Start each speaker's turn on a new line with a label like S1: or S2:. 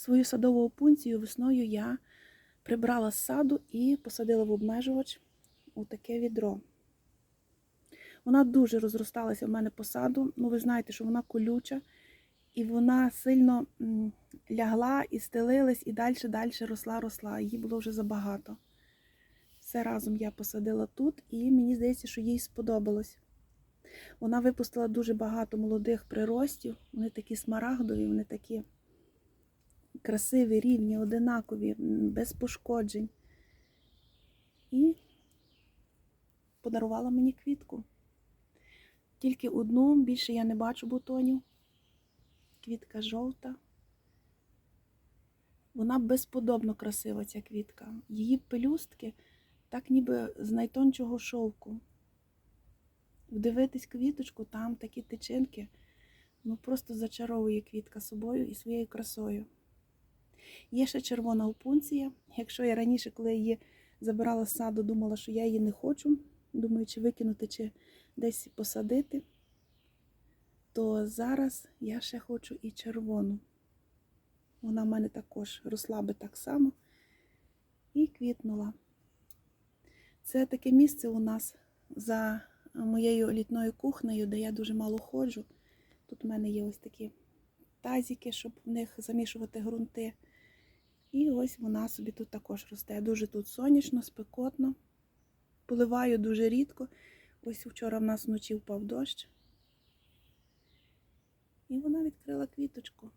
S1: Свою садову опунцію весною я прибрала з саду і посадила в обмежувач у таке відро. Вона дуже розросталася в мене по саду. Ну, ви знаєте, що вона колюча, і вона сильно лягла і стелилась, і далі, далі росла, росла. Її було вже забагато. Все разом я посадила тут, і мені здається, що їй сподобалось. Вона випустила дуже багато молодих приростів. Вони такі смарагдові, вони такі красиві, рівні, одинакові, без пошкоджень. І подарувала мені квітку. Тільки одну, більше я не бачу бутонів. Квітка жовта. Вона безподобно красива, ця квітка. Її пелюстки так ніби з найтончого шовку. Вдивитись квіточку, там такі тичинки. Ну просто зачаровує квітка собою і своєю красою. Є ще червона опунція. Якщо я раніше, коли її забирала з саду, думала, що я її не хочу, думаю, чи викинути, чи десь посадити, то зараз я ще хочу і червону. Вона в мене також росла би так само і квітнула. Це таке місце у нас за моєю літною кухнею, де я дуже мало ходжу. Тут у мене є ось такі тазики, щоб в них замішувати ґрунти. І ось вона собі тут також росте. Дуже тут сонячно, спекотно. Поливаю дуже рідко. Ось вчора в нас вночі впав дощ. І вона відкрила квіточку.